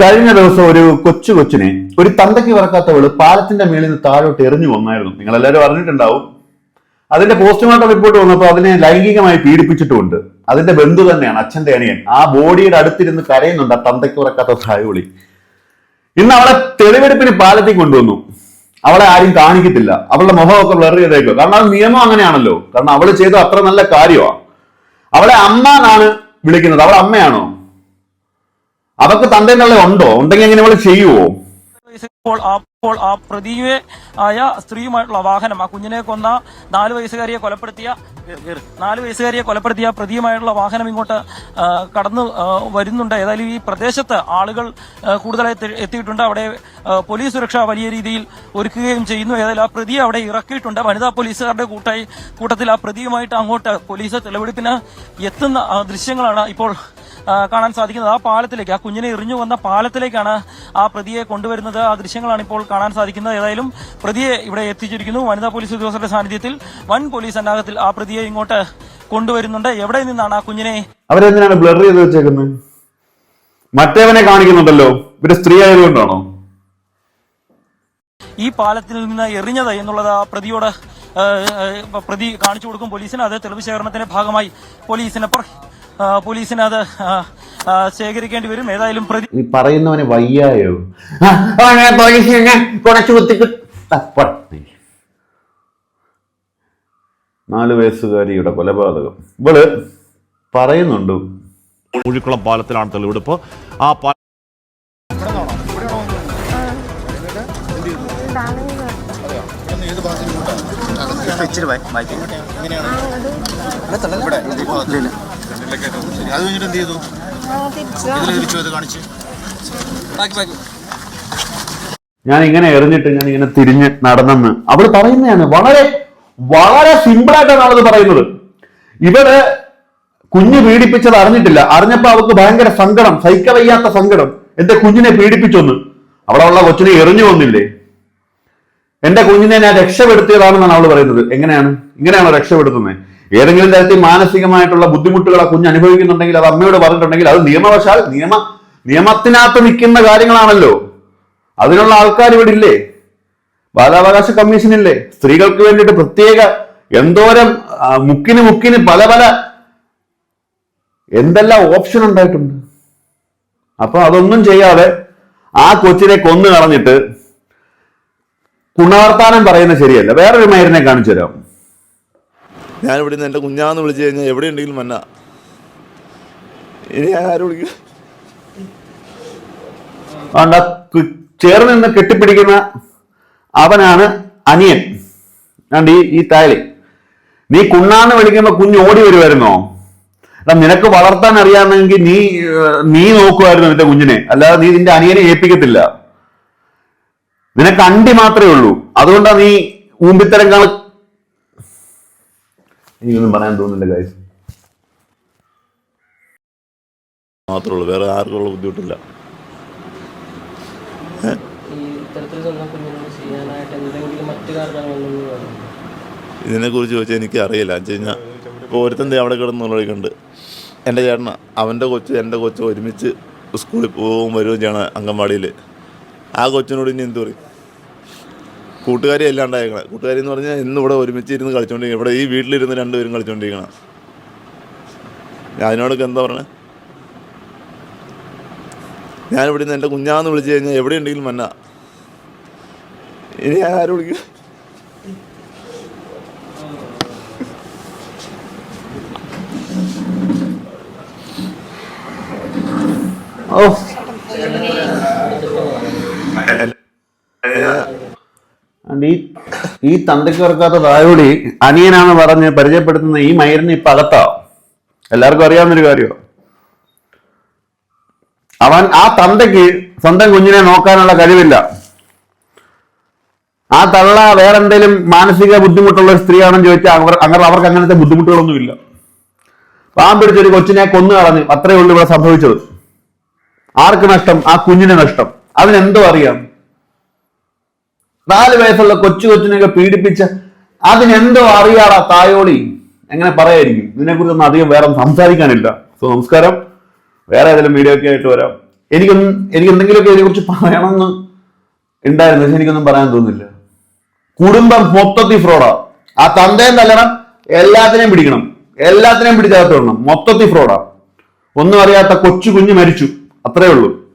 കഴിഞ്ഞ ദിവസം ഒരു കൊച്ചു കൊച്ചിനെ ഒരു തന്തയ്ക്ക് പറക്കാത്തവൾ പാലത്തിന്റെ മേളിൽ നിന്ന് താഴോട്ട് എറിഞ്ഞു വന്നായിരുന്നു. നിങ്ങൾ എല്ലാവരും അറിഞ്ഞിട്ടുണ്ടാവും. അതിന്റെ പോസ്റ്റ്മോർട്ടം റിപ്പോർട്ട് വന്നപ്പോൾ അതിനെ ലൈംഗികമായി പീഡിപ്പിച്ചിട്ടുമുണ്ട്. അതിന്റെ ബന്ധു തന്നെയാണ് അച്ഛന്റെ അണിയൻ ആ ബോഡിയുടെ അടുത്തിരുന്ന് കരയുന്നുണ്ട് ആ തന്തയ്ക്ക് പറക്കാത്ത തായോളി. ഇന്ന് അവളെ തെളിവെടുപ്പിന് പാലത്തിൽ കൊണ്ടുവന്നു. അവളെ ആരും കാണിക്കത്തില്ല. അവളുടെ മുഖമൊക്കെ ബ്ലർ കാരണം അത് നിയമം അങ്ങനെയാണല്ലോ. കാരണം അവൾ ചെയ്ത അത്ര നല്ല കാര്യമാണ് അവളെ അമ്മ എന്നാണ് വിളിക്കുന്നത്. അവളെ അമ്മയാണോ? അവർക്ക് നല്ല ഉണ്ടോ? ഉണ്ടെങ്കിൽ എങ്ങനെ നമ്മൾ ചെയ്യുവോ? ഇപ്പോൾ അപ്പോൾ ആ പ്രതിയെ ആയ സ്ത്രീയുമായിട്ടുള്ള വാഹനം ആ കുഞ്ഞിനെ കൊന്ന നാല് വയസ്സുകാരിയെ കൊലപ്പെടുത്തിയ നാല് വയസ്സുകാരിയെ കൊലപ്പെടുത്തിയ പ്രതിയുമായിട്ടുള്ള വാഹനം ഇങ്ങോട്ട് കടന്നു വരുന്നുണ്ട്. ഏതായാലും ഈ പ്രദേശത്ത് ആളുകൾ കൂടുതലായി എത്തിയിട്ടുണ്ട്. അവിടെ പോലീസ് സുരക്ഷ വലിയ രീതിയിൽ ഒരുക്കുകയും ചെയ്യുന്നു. ഏതായാലും ആ പ്രതിയെ അവിടെ ഇറക്കിയിട്ടുണ്ട്. വനിതാ പോലീസുകാരുടെ കൂട്ടായി കൂട്ടത്തിൽ ആ പ്രതിയുമായിട്ട് അങ്ങോട്ട് പോലീസ് തെളിവെടുപ്പിന് എത്തുന്ന ദൃശ്യങ്ങളാണ് ഇപ്പോൾ കാണാൻ സാധിക്കുന്നത്. ആ പാലത്തിലേക്ക് ആ കുഞ്ഞിനെ എറിഞ്ഞു വന്ന പാലത്തിലേക്കാണ് ആ പ്രതിയെ കൊണ്ടുവരുന്നത്. ആ ദൃശ്യങ്ങളാണ് ഇപ്പോൾ കാണാൻ സാധിക്കുന്നത്. ഏതായാലും പ്രതിയെ ഇവിടെ എത്തിച്ചിരിക്കുന്നു. വനിതാ പോലീസ് ഉദ്യോഗസ്ഥരുടെ സാന്നിധ്യത്തിൽ വൻ പോലീസ് സന്നാഹത്തിൽ ആ പ്രതിയെ ഇങ്ങോട്ട് കൊണ്ടുവരുന്നുണ്ട്. എവിടെ നിന്നാണ് ആ കുഞ്ഞിനെ? അവരെന്തിനാണ് ബ്ലർ ചെയ്ത് വെച്ചേക്കുന്നത് മറ്റേവനെ കാണിക്കുന്നുണ്ടല്ലോ. ഇവർ സ്ത്രീ ആയതുകൊണ്ടാണോ? ഈ പാലത്തിൽ നിന്ന് എറിഞ്ഞത് എന്നുള്ളത് ആ പ്രതിയോട് പ്രതി കാണിച്ചു കൊടുക്കും പോലീസിന്. അത് തെളിവ് ശേഖരണത്തിന്റെ ഭാഗമായി പോലീസിനെ പോലീസിന് അത് ശേഖരിക്കേണ്ടി വരും. ഏതായാലും പ്രതി ഈ പറയുന്നവന് വയ്യായോ? കുത്തിക്ക് നീ. നാല് വയസ്സുകാരിയുടെ കൊലപാതകം. ഇവൾ പറയുന്നുണ്ട്. മുഴിക്കുളം പാലത്തിലാണ് തെളിവെടുപ്പ്. ആ പാല ഇച്ചിരി മാറ്റി അത് കഴിഞ്ഞിട്ട് എന്ത് ചെയ്തു? ഇതിൽ തിരിച്ചു. അത് കാണിച്ച്. ഞാൻ ഇങ്ങനെ എറിഞ്ഞിട്ട് ഞാൻ ഇങ്ങനെ തിരിഞ്ഞ് നടന്നെന്ന്. അവൾ പറയുന്നതാണ് വളരെ വളരെ സിമ്പിളായിട്ടാണ് അവളത് പറയുന്നത്. ഇവർ കുഞ്ഞ് പീഡിപ്പിച്ചത് അറിഞ്ഞിട്ടില്ല. അറിഞ്ഞപ്പോ അവൾക്ക് ഭയങ്കര സങ്കടം സഹിക്കവയ്യാത്ത സങ്കടം. എന്റെ കുഞ്ഞിനെ പീഡിപ്പിച്ചൊന്ന്. അവിടെ ഉള്ള കൊച്ചിനെ എറിഞ്ഞു വന്നില്ലേ എന്റെ കുഞ്ഞിനെ ഞാൻ രക്ഷപ്പെടുത്തിയതാണെന്നാണ് അവൾ പറയുന്നത്. എങ്ങനെയാണ്? ഇങ്ങനെയാണോ രക്ഷപ്പെടുത്തുന്നത്? ഏതെങ്കിലും തരത്തിൽ മാനസികമായിട്ടുള്ള ബുദ്ധിമുട്ടുകൾ ആ കുഞ്ഞ് അനുഭവിക്കുന്നുണ്ടെങ്കിൽ അത് അമ്മയോട് പറഞ്ഞിട്ടുണ്ടെങ്കിൽ അത് നിയമവശാൽ നിയമ നിയമത്തിനകത്ത് നിൽക്കുന്ന കാര്യങ്ങളാണല്ലോ. അതിനുള്ള ആൾക്കാർ ഇവിടെ ഇല്ലേ? ബാലാവകാശ കമ്മീഷൻ ഇല്ലേ? സ്ത്രീകൾക്ക് വേണ്ടിയിട്ട് പ്രത്യേക എന്തോരം മുക്കിന് മുക്കിന് പല പല എന്തെല്ലാം ഓപ്ഷൻ ഉണ്ടായിട്ടുണ്ട്. അപ്പൊ അതൊന്നും ചെയ്യാതെ ആ കൊച്ചിനെ കൊന്നു കളഞ്ഞിട്ട് ഗുണവർത്താനം പറയുന്നത് ശരിയല്ല. വേറൊരു മയറിനെ കാണിച്ചു തരാം. ഞാൻ ഇവിടെ നിന്ന് എന്റെ കുഞ്ഞാന്ന് വിളിച്ചു കഴിഞ്ഞാൽ എവിടെ ഉണ്ടെങ്കിലും മന്ന ഇനി ഞാൻ ആരും വിളിക്കും? ചേർന്ന് നിന്ന് കെട്ടിപ്പിടിക്കുന്ന അവനാണ് അനിയൻ. ഈ ഈ തായലി. നീ കുണ്ണാന്ന് വിളിക്കുമ്പോ കുഞ്ഞ് ഓടി വരുമായിരുന്നോ നിനക്ക് വളർത്താൻ അറിയാമെങ്കിൽ നീ നീ നോക്കുമായിരുന്നു നിന്റെ കുഞ്ഞിനെ. അല്ലാതെ നീ നിന്റെ അനിയനെ ഏൽപ്പിക്കത്തില്ല. നിനക്ക് അണ്ടി മാത്രമേ ഉള്ളൂ. അതുകൊണ്ടാണ് നീ ഊമ്പിത്തരം കാണ എനിക്കൊന്നും പറയാൻ തോന്നുന്നില്ല ഗൈസ് മാത്രമേ ഉള്ളൂ. വേറെ ആർക്കുള്ള ബുദ്ധിമുട്ടില്ല. ഇതിനെക്കുറിച്ച് ചോദിച്ചാൽ എനിക്ക് അറിയില്ല. എന്ന് വെച്ച് കഴിഞ്ഞാൽ ഇപ്പോൾ ഒരുത്തൻ അവിടെ അവിടെ കിടന്നുള്ളതൊക്കെയുണ്ട് എന്റെ ചേട്ടന അവന്റെ കൊച്ച് എന്റെ കൊച്ച് ഒരുമിച്ച് സ്കൂളിൽ പോവും വരികയും ചെയ്യണം അംഗൻവാടിയിൽ. ആ കൊച്ചിനോട് ഇനി എന്ത് പറയും? കൂട്ടുകാരി അല്ലാണ്ടായിരിക്കണം കൂട്ടുകാരി എന്ന് പറഞ്ഞാൽ ഇന്ന് ഇവിടെ ഒരുമിച്ച് ഇരുന്ന് കളിച്ചുകൊണ്ടിരിക്കണം ഇവിടെ ഈ വീട്ടിലിരുന്ന് രണ്ടുപേരും കളിച്ചുകൊണ്ടിരിക്കണം ഞാൻ അതിനോടൊക്കെ എന്താ പറഞ്ഞത് ഞാനിവിടെ നിന്ന് എന്റെ കുഞ്ഞാന്ന് വിളിച്ചു കഴിഞ്ഞാൽ എവിടെ ഉണ്ടെങ്കിലും മന്ന ഇനി ഞാൻ ആരും വിളിക്കും? ഓ. ഈ ഈ തന്തയ്ക്ക് വർക്കാത്ത തായോടി അനിയനാന്ന് പറഞ്ഞ് പരിചയപ്പെടുത്തുന്ന ഈ മയറിന് ഇപ്പൊ അകത്താ. എല്ലാവർക്കും അറിയാവുന്നൊരു കാര്യമാണ് അവൻ ആ തന്തയ്ക്ക് സ്വന്തം കുഞ്ഞിനെ നോക്കാനുള്ള കഴിവില്ല. ആ തള്ള വേറെ എന്തെങ്കിലും മാനസിക ബുദ്ധിമുട്ടുള്ള ഒരു സ്ത്രീയാണെന്ന് ചോദിച്ചാൽ അവർ അങ്ങനെ അവർക്ക് അങ്ങനത്തെ ബുദ്ധിമുട്ടുകളൊന്നുമില്ല. പാമ്പ് പിടിച്ചൊരു കൊച്ചിനെ കൊന്നു കളഞ്ഞു അത്രയേ ഉള്ളൂ ഇവിടെ സംഭവിച്ചത്. ആർക്ക് നഷ്ടം? ആ കുഞ്ഞിന് നഷ്ടം. അതിനെന്തോ അറിയാം. നാല് വയസ്സുള്ള കൊച്ചു കൊച്ചിനെയൊക്കെ പീഡിപ്പിച്ച അതിനെന്തോ അറിയാടാ തായോളി. എങ്ങനെ പറയായിരിക്കും? ഇതിനെക്കുറിച്ചൊന്നും അധികം വേറെ സംസാരിക്കാനില്ല. സോ നമസ്കാരം. വേറെ ഏതെങ്കിലും വീഡിയോ ഒക്കെ ആയിട്ട് വരാം. എനിക്കൊന്നും എനിക്ക് എന്തെങ്കിലുമൊക്കെ ഇതിനെ കുറിച്ച് പറയണമെന്ന് ഉണ്ടായിരുന്നു. പക്ഷെ എനിക്കൊന്നും പറയാൻ തോന്നുന്നില്ല കുടുംബം മൊത്തത്തിൽ ഫ്രോഡാ ആ. തന്തയും തല്ലണം എല്ലാത്തിനെയും പിടിക്കണം. എല്ലാത്തിനെയും പിടിച്ചകത്ത് വിടണം. മൊത്തത്തിൽ ഫ്രോഡാ ഒന്നും അറിയാത്ത കൊച്ചു കുഞ്ഞ് മരിച്ചു. അത്രേ ഉള്ളൂ.